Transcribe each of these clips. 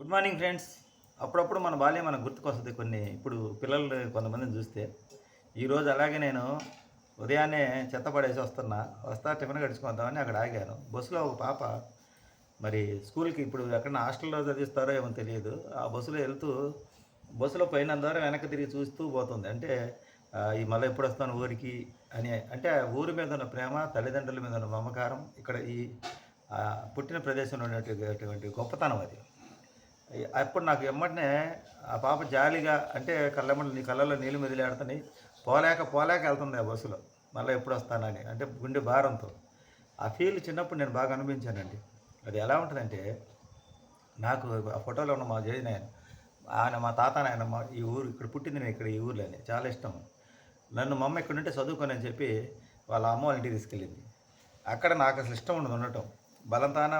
Good morning friends. అప్పుడప్పుడు మన బాల్యం మనకు గుర్తుకొస్తుంది కొన్ని. ఇప్పుడు పిల్లలు కొంతమందిని చూస్తే ఈరోజు అలాగే నేను ఉదయాన్నే చెత్త పడేసి వస్తున్నా. వస్తా టిఫిన్ గడుచుకుందామని అక్కడ ఆగాను. బస్సులో ఒక పాప మరి స్కూల్కి ఇప్పుడు ఎక్కడ హాస్టల్లో చదివిస్తారో ఏమో తెలియదు. ఆ బస్సులో వెళ్తూ బస్సులో పైన ద్వారా వెనక్కి తిరిగి చూస్తూ పోతుంది. అంటే ఈ మళ్ళీ ఎప్పుడు వస్తాను ఊరికి అని. అంటే ఊరి మీద ఉన్న ప్రేమ తల్లిదండ్రుల మీద ఉన్న మమకారం ఇక్కడ ఈ పుట్టిన ప్రదేశంలో ఉన్నటువంటి గొప్పతనం అది. అప్పుడు నాకు ఎమ్మటనే ఆ పాప జాలిగా అంటే కళ్ళెమ్మడి నీ కళ్ళల్లో నీళ్ళు మెదిలాడుతున్నాయి పోలేక పోలేక వెళ్తుంది ఆ బస్సులో. మళ్ళీ ఎప్పుడు వస్తానని అంటే గుండె భారంతో. ఆ ఫీల్ చిన్నప్పుడు నేను బాగా అనిపించానండి అది ఎలా ఉంటుందంటే నాకు ఆ ఫోటోలో ఉన్న మా జయన్ ఆయన ఆయన మా తాత ఆయన మా ఈ ఊరు ఇక్కడ పుట్టింది నేను ఇక్కడ ఈ ఊర్లోనే చాలా ఇష్టం. నన్ను మా అమ్మ ఇక్కడ ఉంటే చదువుకొని అని చెప్పి వాళ్ళ అమ్మ వాళ్ళ ఇంటికి తీసుకెళ్ళింది. అక్కడ నాకు అసలు ఇష్టం ఉండదు ఉండటం. బలంతాన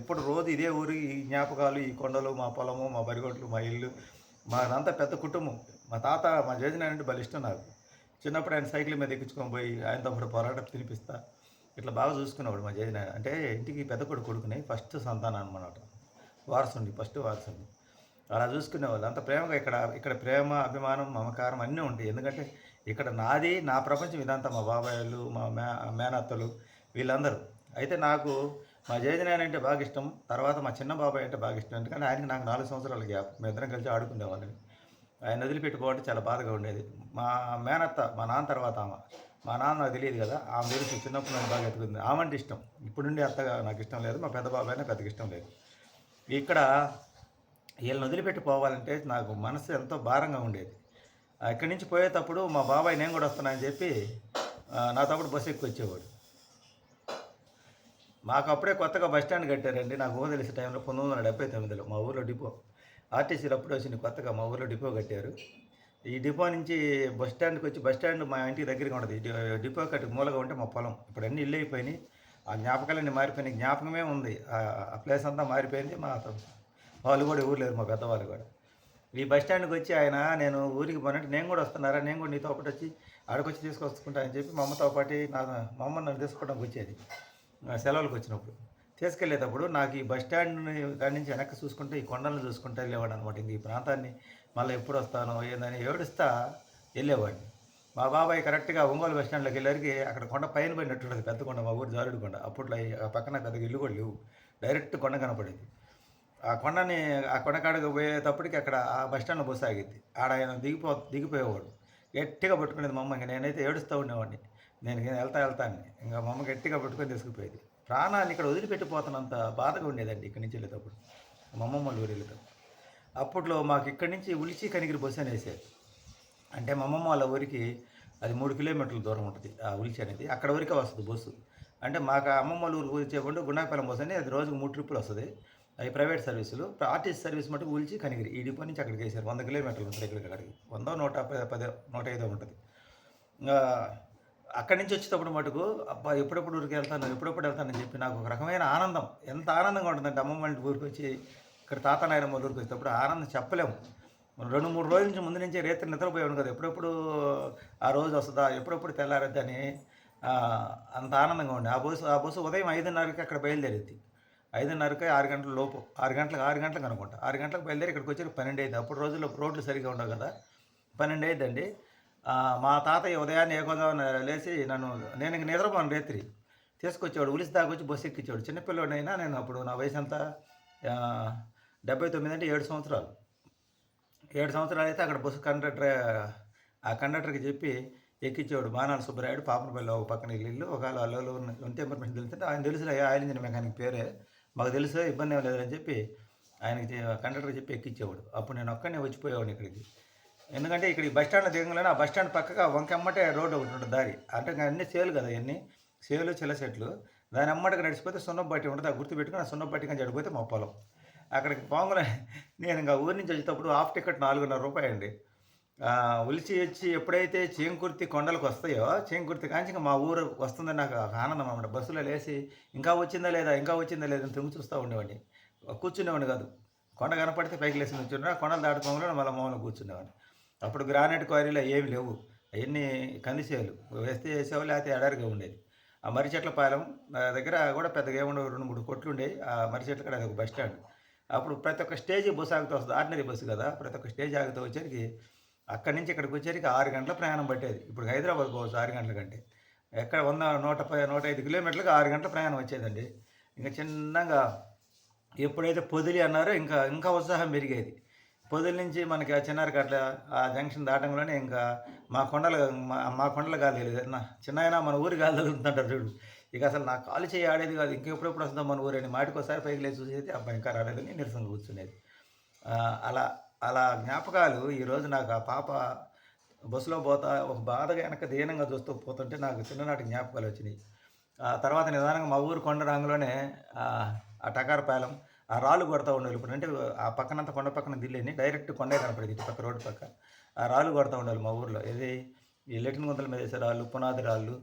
ఎప్పుడు రోజు ఇదే ఊరు ఈ జ్ఞాపకాలు ఈ కొండలు మా పొలము మా బరిగొట్లు మా ఇల్లు మాదంతా పెద్ద కుటుంబం. మా తాత మా జేజన అంటే భలే ఇష్టం నాకు చిన్నప్పుడు ఆయన సైకిల్ మీద ఎక్కించుకొని పోయి ఆయనతో పాటు పోరాటం తినిపిస్తా ఇట్లా బాగా చూసుకునేవాడు మా జేజన అంటే ఇంటికి పెద్ద కొడుకు కొడుకుని ఫస్ట్ సంతానం అనమాట వారసుండి ఫస్ట్ వారసుండి. అలా చూసుకునేవాళ్ళు. అంత ప్రేమగా ఇక్కడ ఇక్కడ ప్రేమ అభిమానం మమకారం అన్నీ ఉంటాయి. ఎందుకంటే ఇక్కడ నాది నా ప్రపంచం ఇదంతా మా బాబాయ్లు మా మే మేనత్తలు వీళ్ళందరూ. అయితే నాకు మా జయజనాయన అంటే బాగా ఇష్టం. తర్వాత మా చిన్న బాబాయ్ అంటే బాగా ఇష్టం. ఎందుకంటే ఆయనకి నాకు నాలుగు సంవత్సరాల గ్యాప్. మేమిద్దరం కలిసి ఆడుకునేవాళ్ళని ఆయన వదిలిపెట్టుకోవడం చాలా బాధగా ఉండేది. మా మేనత్త మా నాన్న తర్వాత ఆమె. మా నాన్న నాకు తెలియదు కదా ఆమె తెలుసు చిన్నప్పుడు నాకు బాగా ఎత్తుకుంది. ఆమె అంటే ఇష్టం. ఇప్పుడు నుండి అత్తగా నాకు ఇష్టం లేదు. మా పెద్ద బాబాయ్ నాకు ఇష్టం లేదు. ఇక్కడ వీళ్ళని వదిలిపెట్టి పోవాలంటే నాకు మనసు ఎంతో భారంగా ఉండేది. ఇక్కడి నుంచి పోయేటప్పుడు మా బాబాయ్ నేను కూడా వస్తానని చెప్పి నాతో నా బస్సు ఎక్కువ వచ్చేవాడు మాకు అప్పుడే కొత్తగా బస్ స్టాండ్ కట్టారండి. నాకు ఊహ తెలిసే టైంలో పంతొమ్మిది వందల డెబ్బై తొమ్మిదిలో మా ఊర్లో డిపో ఆర్టీసీలో అప్పుడే వచ్చింది కొత్తగా మా ఊర్లో డిపో కట్టారు. ఈ డిపో నుంచి బస్ స్టాండ్కి వచ్చి బస్ స్టాండ్ మా ఇంటికి దగ్గరగా ఉండదు. డిపో కట్టి మూలగా ఉంటే మా పొలం. ఇప్పుడు అన్నీ ఇల్లు అయిపోయినాయి. ఆ జ్ఞాపకాలన్నీ మారిపోయినాయి. జ్ఞాపకమే ఉంది. ఆ- ప్లేస్ అంతా మారిపోయింది. మా వాళ్ళు కూడా ఊర్లేరు మా పెద్దవాళ్ళు కూడా. ఈ బస్ స్టాండ్కి వచ్చి ఆయన నేను ఊరికి పోనంటే నేను కూడా వస్తున్నారా? నేను కూడా నీతో పాటు వచ్చి ఆడకొచ్చి తీసుకొచ్చుకుంటా అని చెప్పి మా అమ్మతో పాటు నా మా అమ్మ నన్ను తీసుకోవడానికి వచ్చేది. సెలవులకు వచ్చినప్పుడు. తీసుకెళ్ళేటప్పుడు నాకు ఈ బస్ స్టాండ్ కాడి నుంచి వెనక్కి చూసుకుంటే ఈ కొండలను చూసుకుంటా వెళ్ళేవాడు అనమాట ఇంక ఈ ప్రాంతాన్ని మళ్ళీ ఎప్పుడు వస్తానో ఏందని ఏడుస్తా వెళ్ళేవాడిని. మా బాబాయ్ కరెక్ట్గా ఒంగోలు బస్ స్టాండ్లోకి వెళ్ళేసరికి అక్కడ కొండ పైన పడినట్టుండదు పెద్ద కొండ మా ఊరు జారుడు కొండ. అప్పట్లో ఆ పక్కన పెద్దగా ఇల్లు కూడా లేవు. డైరెక్ట్ కొండ కనపడేది. ఆ కొండని ఆ కొండ కాడకు పోయేటప్పటికి అక్కడ ఆ బస్ స్టాండ్లో బస్సు ఆగిద్ది ఆడ ఆయన దిగిపో దిగిపోయేవాడు. గట్టిగా పట్టుకునేది మా అమ్మ. ఇంక నేనైతే ఏడుస్తూ ఉండేవాడిని. నేను వెళ్తా వెళ్తాను. ఇంకా మా అమ్మ గట్టిగా పట్టుకొని తీసుకుపోయేది. ప్రాణాన్ని ఇక్కడ వదిలిపెట్టిపోతున్నంత బాధగా ఉండేదండి ఇక్కడి నుంచి వెళ్ళేటప్పుడు. మా అమ్మమ్మ వాళ్ళ ఊరు వెళ్ళేటప్పుడు. అప్పట్లో మాకు ఇక్కడి నుంచి ఉలిచి కనిగిరి బస్సు అని అంటే మా అమ్మమ్మ వాళ్ళ ఊరికి అది మూడు కిలోమీటర్ల దూరం ఉంటుంది ఆ ఉలిచి అనేది. అక్కడ వరకే వస్తుంది బస్సు. అంటే మాకు అమ్మమ్మ వాళ్ళ ఊరికి వచ్చేప్పుడు గుండాపల్లం బస్సు అనేది అది రోజుకు మూడు ట్రిప్పులు వస్తుంది. అవి ప్రైవేట్ సర్వీసులు. ఆర్టీసీ సర్వీస్ మటుకు ఉలిచి కనిగిరి. ఈ డిపో నుంచి అక్కడికి వేసారు వంద కిలోమీటర్లు ఉంటుంది ఇక్కడికి అక్కడికి. వంద నూట పది నూట ఐదో ఉంటుంది. ఇంకా అక్కడి నుంచి వచ్చేటప్పుడు మటుకు అబ్బా ఎప్పుడెప్పుడు ఊరికి వెళ్తాను ఎప్పుడెప్పుడు వెళ్తానని చెప్పి నాకు ఒక రకమైన ఆనందం. ఎంత ఆనందంగా ఉంటుందంటే అమ్మమ్మ ఇంటి ఊరికి వచ్చి ఇక్కడ తాత నాయనమ్మ ఊరికి వచ్చేటప్పుడు ఆనందం చెప్పలేము. మనం రెండు మూడు రోజుల నుంచి ముందు నుంచే రేత్రి నిద్రపోయాను కదా ఎప్పుడెప్పుడు ఆ రోజు వస్తుందా ఎప్పుడెప్పుడు తెల్లారద్దని అని అంత ఆనందంగా ఉండే. ఆ బస్సు ఆ బస్సు ఉదయం ఐదున్నరకి అక్కడ బయలుదేరేది. ఐదున్నరకి ఆరు గంటల లోపు ఆరు గంటలకు ఆరు గంటలకు అనుకుంటా. ఆరు గంటలకు బయలుదేరి ఇక్కడికి వచ్చి పన్నెండు అయింది. అప్పుడు రోజుల్లో రోడ్లు సరిగా ఉండవు కదా. పన్నెండు అయిందండి. మా తాతయ్య ఉదయాన్నే ఏకోదామని లేచి నన్ను నేను ఇంక నిద్రపోను రాత్రి. తీసుకొచ్చేవాడు ఉలిసి దాకా వచ్చి బస్సు ఎక్కించాడు చిన్నపిల్లడైనా నేను అప్పుడు నా వయసు అంతా డెబ్బై తొమ్మిది అంటే ఏడు సంవత్సరాలు. ఏడు సంవత్సరాలు అయితే అక్కడ బస్సు కండక్టర్ ఆ కండక్టర్కి చెప్పి ఎక్కించేవాడు బాణాల సుబ్బరాయుడు పాపనపల్లి ఒక పక్కన ఇల్లు ఒకవేళ అల్లలో ఉంటే ఇన్ఫర్మేషన్ తెలిస్తే ఆయన తెలుసు ఆయిల్ ఇంజిన్ మెకానిక్ పేరే మాకు తెలుసు ఇబ్బంది ఏం లేదని చెప్పి ఆయనకి కండక్టర్ కండక్టర్కి చెప్పి ఎక్కించేవాడు అప్పుడు నేను ఒక్కనే వచ్చిపోయేవాడిని ఇక్కడికి. ఎందుకంటే ఇక్కడ ఈ బస్ స్టాండ్లో దిగంగానే ఆ బస్ స్టాండ్ పక్కగా వంకెమ్మటే రోడ్డు ఒకటి ఉంటుంది దారి. అంటే అన్ని సేలు కదా ఇవన్నీ. సేలు చిల్ల చెట్లు దాని అమ్మటికి నడిచిపోతే సున్నబట్టి ఉంటుంది. ఆ గుర్తు పెట్టుకుని ఆ సున్నబట్టి చడిపోతే మా పొలం. అక్కడికి పోగానే నేను ఇంకా ఊరి నుంచి వచ్చేటప్పుడు హాఫ్ టికెట్ నాలుగున్నర రూపాయలు అండి ఉలిచి వచ్చి ఎప్పుడైతే చేంకుర్తి కొండలకు వస్తాయో చేంకుర్తి కాంచి ఇంకా మా ఊరు వస్తుందని నాకు ఒక ఆనందం అన్నమాట. బస్సులో లేచి ఇంకా వచ్చిందా లేదా ఇంకా వచ్చిందా లేదా అని తిరిగి చూస్తూ ఉండేవాడిని. కూర్చునేవాడిని కాదు. కొండ కనపడితే పైకి లేచి కూర్చున్నా కొండలు దాటుకోగానే మళ్ళీ మామూలు కూర్చునేవాడిని. అప్పుడు గ్రానైట్ క్వారీలు ఏమి లేవు. అవన్నీ కందిసేలు. వేస్తే చేసేవాళ్ళు లేకపోతే ఎడారిగా ఉండేది. ఆ మర్రి చెట్ల పాలెం నా దగ్గర కూడా పెద్దగా ఏముండవు. రెండు మూడు కొట్లు ఉండేవి. ఆ మర్రి చెట్ల కాడ ఒక బస్ స్టాండ్. అప్పుడు ప్రతి ఒక్క స్టేజ్ బస్సు ఆగుతూ వస్తుంది. ఆర్డినరీ బస్సు కదా. ప్రతి ఒక్క స్టేజ్ ఆగుతూ వచ్చేసరికి అక్కడి నుంచి ఇక్కడికి వచ్చేసరికి ఆరు గంటల ప్రయాణం పట్టేది. ఇప్పుడు హైదరాబాద్ పోవచ్చు ఆరు గంటల కంటే. ఎక్కడ వంద నూట ప- నూట ఐదు కిలోమీటర్లకు ఆరు గంటల ప్రయాణం వచ్చేదండి. ఇంకా చిన్నగా ఎప్పుడైతే పొదిలి అన్నారో ఇంకా ఇంకా ఉత్సాహం పెరిగేది. పొదిలి నుంచి మనకి ఆ చిన్నారికి అట్లా ఆ జంక్షన్ దాటంలోనే ఇంకా మా కొండలు మా కొండలు కాదు గాలి తెలియదు నా చిన్న మన ఊరి గాలి తగులుతుంటారు చూడు. ఇక అసలు నా కాలు చేయి ఆడేది కాదు. ఇంకెప్పుడెప్పుడు వస్తుందో మన ఊరని మాటికోసారి పైకి లేచి చూసేది అబ్బాయి ఇంకా రాలేదని నిరసన కూర్చునేది. అలా అలా జ్ఞాపకాలు ఈరోజు నాకు ఆ పాప బస్సులో పోతా ఒక బాధగా వెనక దీనంగా చూస్తూ పోతుంటే నాకు చిన్ననాటి జ్ఞాపకాలు వచ్చినాయి. ఆ తర్వాత నిదానంగా మా ఊరు కొండ రంగులోనే ఆ ఆ టకారపాలెం ఆ రాళ్ళు కొడతా ఉండాలి ఇప్పుడు. అంటే ఆ పక్కనంత కొండ పక్కన దిల్లేని డైరెక్ట్ కొండే కనపడేది ఇటు పక్క రోడ్డు పక్క. ఆ రాళ్ళు కొడతా ఉండాలి మా ఊర్లో. ఇది ఈ లెటిన్ గుంతల మీద వేసే రాళ్ళు పునాది రాళ్ళు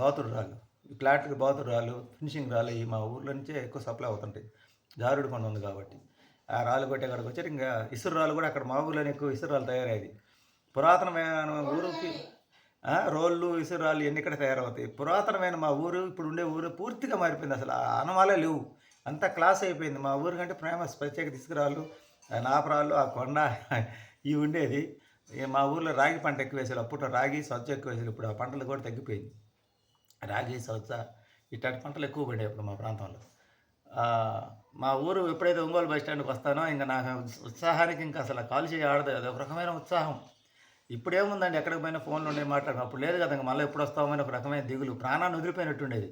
బాతుడు రాళ్ళు. ఈ ఫ్లాట్కి బాతుడు రాళ్ళు ఫినిషింగ్ రాళ్ళు ఈ మా ఊర్లో నుంచే ఎక్కువ సప్లై అవుతుంటాయి. జారుడు కొండ ఉంది కాబట్టి. ఆ రాళ్ళు కొట్టే అక్కడికి వచ్చారు ఇంకా ఇసురు రాళ్ళు కూడా అక్కడ మా ఊర్లోనే ఎక్కువ ఇసురు రాళ్ళు తయారయ్యేది పురాతనమైన ఊరికి రోళ్ళు ఇసురాళ్ళు ఎన్ని ఇక్కడ తయారవుతాయి? పురాతనమైన మా ఊరు ఇప్పుడు ఉండే ఊరు పూర్తిగా మారిపోయింది. అసలు ఆ ఆనవాలే లేవు. అంత క్లాస్ అయిపోయింది. మా ఊరు కంటే ఫేమస్ ప్రత్యేక తీసుకురాళ్ళు ఆ నాపరాళ్ళు ఆ కొండ ఇవి ఉండేది. ఏ మా ఊర్లో రాగి పంట ఎక్కువ వేసారు అప్పుడు రాగి సజ్జ ఎక్కువ వేసారు ఇప్పుడు ఆ పంటలు కూడా తగ్గిపోయింది. రాగి సజ్జ ఇట్లాంటి పంటలు ఎక్కువ పడాయి ఇప్పుడు మా ప్రాంతంలో. మా ఊరు ఎప్పుడైతే ఒంగోలు బస్ స్టాండ్కి వస్తానో ఇంకా నాకు ఉత్సాహానికి ఇంకా అసలు కాలు ఆడదు. అది ఒక రకమైన ఉత్సాహం. ఇప్పుడేముందండి? ఎక్కడికి పోయినా ఫోన్లో ఉండే మాట్లాడడం. అప్పుడు లేదు కదా ఇంకా మళ్ళీ ఎప్పుడు వస్తామని ఒక రకమైన దిగులు. ప్రాణాన్ని వదిలిపోయినట్టు ఉండేది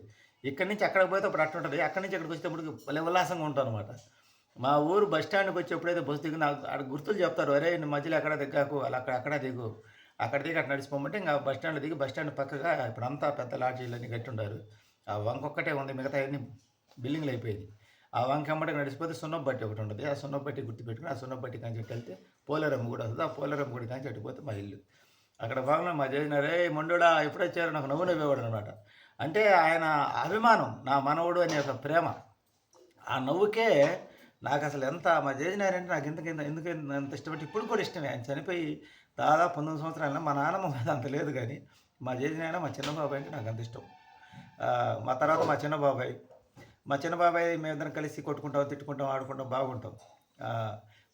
ఇక్కడి నుంచి అక్కడికి పోతే అప్పుడు అట్టు ఉంటుంది. అక్కడి నుంచి అక్కడికి వచ్చేటప్పుడు భలే ఉల్లాసంగా ఉంటాం అనమాట మా ఊరు బస్ స్టాండ్కి వచ్చి ఎప్పుడైతే బస్సు దిగి నాకు అక్కడ గుర్తులు చెప్తారు. అరే నేను మధ్యలో ఎక్కడ దిగాకు? అలా అక్కడ అక్కడ దిగు. అక్కడ దిగి అక్కడ నడిచిపోమంటే ఇంకా బస్ స్టాండ్ దిగి బస్ స్టాండ్ పక్కగా ఇప్పుడు అంతా పెద్ద లాడ్జీలన్నీ కట్టి ఉండారు ఆ వంక ఒక్కటే ఉంది. మిగతా అన్ని బిల్డింగ్లు అయిపోయింది ఆ వంక అమ్మటి నడిచిపోతే సున్నబట్టి ఒకటి ఉంటుంది. ఆ సున్నబట్టి గుర్తుపెట్టుకుని ఆ సున్నబట్టి కాంచి వెళ్తే పోలేరమ్మ కూడా వస్తుంది. ఆ పోలేరమ్మ గుడి కాంచి అటుపోతే మా ఇల్లు. అక్కడ భాగంలో మా చేసినారే మొండుడా ఎప్పుడు నాకు నవ్వు నవ్వేవాడు అనమాట అంటే ఆయన అభిమానం నా మనవడు అనే ఒక ప్రేమ. ఆ నవ్వుకే నాకు అసలు ఎంత మా చేసినారంటే నాకు ఎందుకు ఎందుకు ఎంత ఇష్టపడి ఇప్పుడు కూడా ఇష్టమే. ఆయన చనిపోయి దాదాపు పంతొమ్మిది సంవత్సరాల మా నాన్నమ్మ మీద అంత లేదు కానీ మా చేసిన మా చిన్న బాబాయ్ అంటే నాకు అంత ఇష్టం. మా తర్వాత మా చిన్న బాబాయ్. మా చిన్న బాబాయ్ మేమిద్దరం కలిసి కొట్టుకుంటాం తిట్టుకుంటాం ఆడుకుంటాం బాగుంటాం.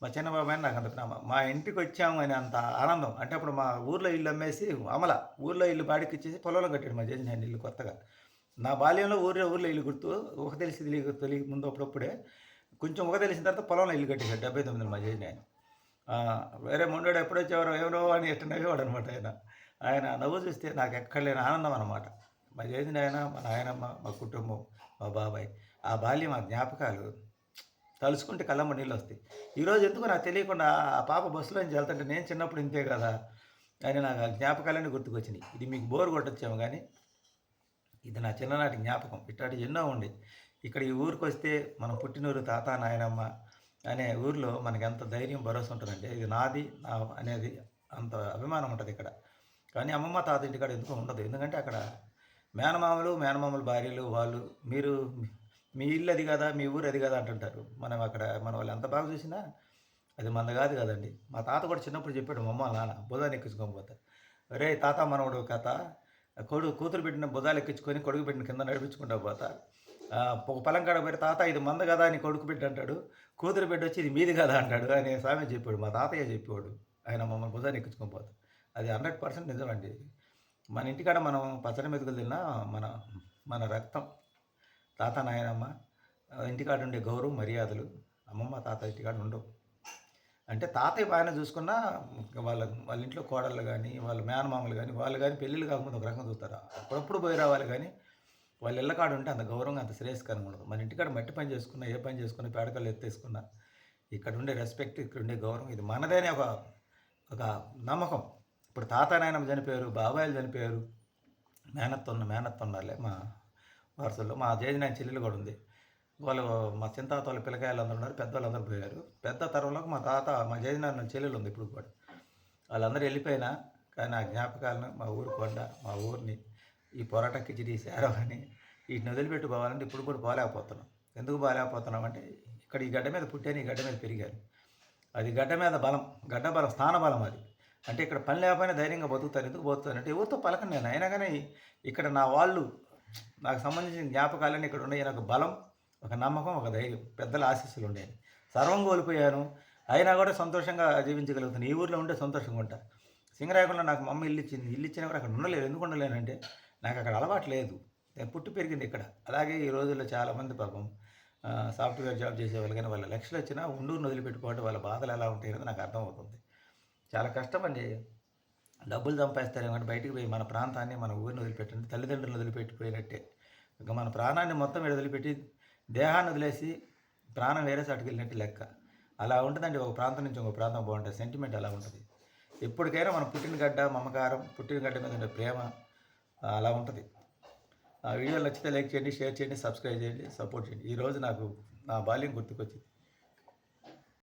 మా చిన్న బాబాయ్ నాకు అంత ప్రేమ. మా ఇంటికి వచ్చాము అని అంత ఆనందం. అంటే అప్పుడు మా ఊర్లో ఇల్లు అమ్మేసి అమల ఊర్లో ఇల్లు బాడికి ఇచ్చేసి పొలంలో కట్టాడు మా చేసిన ఇల్లు కొత్తగా. నా బాల్యంలో ఊర్లో ఊర్లో ఇల్లు గుర్తు ఒక తెలిసి తెలియ తెలియ ముందు అప్పుడప్పుడే కొంచెం ఒక తెలిసిన తర్వాత పొలంలో ఇల్లు కట్టేశాడు డెబ్బై తొమ్మిది మా చేసిన ఆయన వేరే మొండోడు ఎప్పుడు వచ్చేవారో ఎవరో అని ఎట్ట నవ్వేవాడు అనమాట ఆయన. ఆయన నవ్వు చూస్తే నాకు ఎక్కడ లేని ఆనందం అనమాట. మా చేసిన ఆయన మా నాయనమ్మ మా కుటుంబం మా బాబాయ్ ఆ బాల్యం ఆ జ్ఞాపకాలు తలుచుకుంటే కళ్ళమ్మ నీళ్ళు వస్తాయి. ఈరోజు ఎందుకు నాకు తెలియకుండా ఆ పాప బస్సులో నుంచి వెళ్తుంటే నేను చిన్నప్పుడు ఇంతే కదా అని నాకు ఆ జ్ఞాపకాలన్నీ గుర్తుకొచ్చినాయి. ఇది మీకు బోర్ కొట్టొచ్చేమో కానీ ఇది నా చిన్ననాటి జ్ఞాపకం. ఇట్లాంటి ఎన్నో ఉండే. ఇక్కడ ఈ ఊరికి వస్తే మనం పుట్టినూరు తాత నాయనమ్మ అనే ఊర్లో మనకి ఎంత ధైర్యం భరోసా ఉంటుందంటే ఇది నాది నా అనేది అంత అభిమానం ఉంటుంది ఇక్కడ. కానీ అమ్మమ్మ తాత ఇంటికాడ ఎందుకు ఉండదు. ఎందుకంటే అక్కడ మేనమామలు మేనమామల భార్యలు వాళ్ళు మీరు మీ ఇల్లు అది కదా మీ ఊరు అది కదా అంటుంటారు. మనం అక్కడ మన వాళ్ళు ఎంత బాగా చూసినా అది మంద కాదు కదండి. మా తాత కూడా చిన్నప్పుడు చెప్పాడు మా అమ్మ నాన్న బుధాన్ని ఎక్కించుకోకపోతే రే తాత మనవడు కథ. కొడుకు కూతురు పెట్టిన బుధాలు ఎక్కించుకొని కొడుకు పెట్టిన కింద నడిపించుకుంటా పోతా. ఒక పొలం కాడ పోయి తాత ఇది మంద కదా అని కొడుకు పెట్టి అంటాడు. కూతురు పెట్టి వచ్చి ఇది మీది కదా అంటాడు. అని స్వామి చెప్పాడు. మా తాతయ్య చెప్పాడు ఆయన మమ్మల్ని బుధాన్ని ఎక్కించుకొని పోతా. అది హండ్రెడ్ పర్సెంట్ నిజమండి. మన ఇంటికాడ మనం పచ్చడి మెతుకులు తిన్నా మన మన రక్తం తాత నాయనమ్మ ఇంటికాడ ఉండే గౌరవం మర్యాదలు అమ్మమ్మ తాత ఇంటికాడ ఉండవు. అంటే తాతయ్య బాగానే చూసుకున్నా వాళ్ళ వాళ్ళ ఇంట్లో కోడళ్ళు కానీ వాళ్ళ మేనమామలు కానీ వాళ్ళు కానీ పెళ్ళిళ్ళు కాకుండా ఒక రకంగా చూస్తారు. అప్పుడప్పుడు పోయి రావాలి కానీ వాళ్ళ ఇళ్ళకాడ ఉంటే అంత గౌరవంగా అంత శ్రేయస్కరంగా ఉండదు. మన ఇంటికాడ మట్టి పని చేసుకున్నా ఏ పని చేసుకున్నా పేడకలు ఎత్తేసుకున్నా ఇక్కడ ఉండే రెస్పెక్ట్ ఇక్కడ ఉండే గౌరవం ఇది మనదేనే ఒక ఒక నమ్మకం. ఇప్పుడు తాత నాయనమ్మ చనిపోయారు బాబాయిలు చనిపోయారు మేనత్తున్న ఉన్న మేనత్త మా వరుసల్లో మా జేజి చెల్లెలు కూడా ఉంది. వాళ్ళు మా చింతాత వాళ్ళ పిల్లకాయలు అందరూ ఉన్నారు పెద్దవాళ్ళు అందరూ పోయారు. పెద్ద తరంలోకి మా తాత మా జేజి చెల్లెలు ఉంది ఇప్పుడు కూడా. వాళ్ళందరూ వెళ్ళిపోయినా కానీ ఆ జ్ఞాపకాలను మా ఊరు కొండ మా ఊరిని ఈ పొరాట కిచిడి శారవని వీటిని వదిలిపెట్టి పోవాలంటే ఇప్పుడు కూడా పోలేకపోతున్నాం. ఎందుకు పోలేకపోతున్నాం అంటే ఇక్కడ ఈ గడ్డ మీద పుట్టాను ఈ గడ్డ మీద పెరిగాను. అది గడ్డ మీద బలం గడ్డ బలం స్థాన బలం అది. అంటే ఇక్కడ పని లేకపోయినా ధైర్యంగా బతుకుతాను. ఎందుకు బతుకుతాను అంటే ఎవరితో పలకను నేను? అయినా కానీ ఇక్కడ నా వాళ్ళు నాకు సంబంధించిన జ్ఞాపకాలన్నీ ఇక్కడ ఉన్నాయి. నాకు బలం ఒక నమ్మకం ఒక ధైర్యం పెద్దల ఆశీస్సులు ఉండేవి సర్వం కోల్పోయాను. అయినా కూడా సంతోషంగా జీవించగలుగుతాను. ఈ ఊర్లో ఉంటే సంతోషంగా ఉంటా. సింగరాయకుండా నాకు మమ్మ ఇల్లు ఇచ్చింది. ఇల్లు ఇచ్చినా కూడా అక్కడ ఉండలేదు. ఎందుకు ఉండలేనంటే నాకు అక్కడ అలవాటు లేదు. నేను పుట్టి పెరిగింది ఇక్కడ. అలాగే ఈ రోజుల్లో చాలామంది పాపం సాఫ్ట్వేర్ జాబ్ చేసేవాళ్ళు కానీ వాళ్ళ లక్షలు వచ్చినా ఉండూరుని వదిలిపెట్టుకోవడం వాళ్ళ బాధలు ఎలా ఉంటాయి అనేది నాకు అర్థమవుతుంది. చాలా కష్టం అండి. డబ్బులు చంపేస్తారు ఏమంటే బయటికి పోయి మన ప్రాంతాన్ని మన ఊరిని వదిలిపెట్టండి. తల్లిదండ్రులను వదిలిపెట్టిపోయినట్టే. ఇక మన ప్రాణాన్ని మొత్తం ఇక్కడ వదిలిపెట్టి దేహాన్ని వదిలేసి ప్రాణం వేరే చాటుకు వెళ్ళినట్టు లెక్క. అలా ఉంటుందండి ఒక ప్రాంతం నుంచి ఒక ప్రాంతం బాగుంటుంది. సెంటిమెంట్ అలా ఉంటుంది. ఎప్పటికైనా మన పుట్టిన గడ్డ మమకారం పుట్టిన గడ్డ మీద ఉండే ప్రేమ అలా ఉంటుంది. ఆ వీడియో నచ్చితే లైక్ చేయండి షేర్ చేయండి సబ్స్క్రైబ్ చేయండి సపోర్ట్ చేయండి. ఈరోజు నాకు నా బాల్యం గుర్తుకొచ్చింది.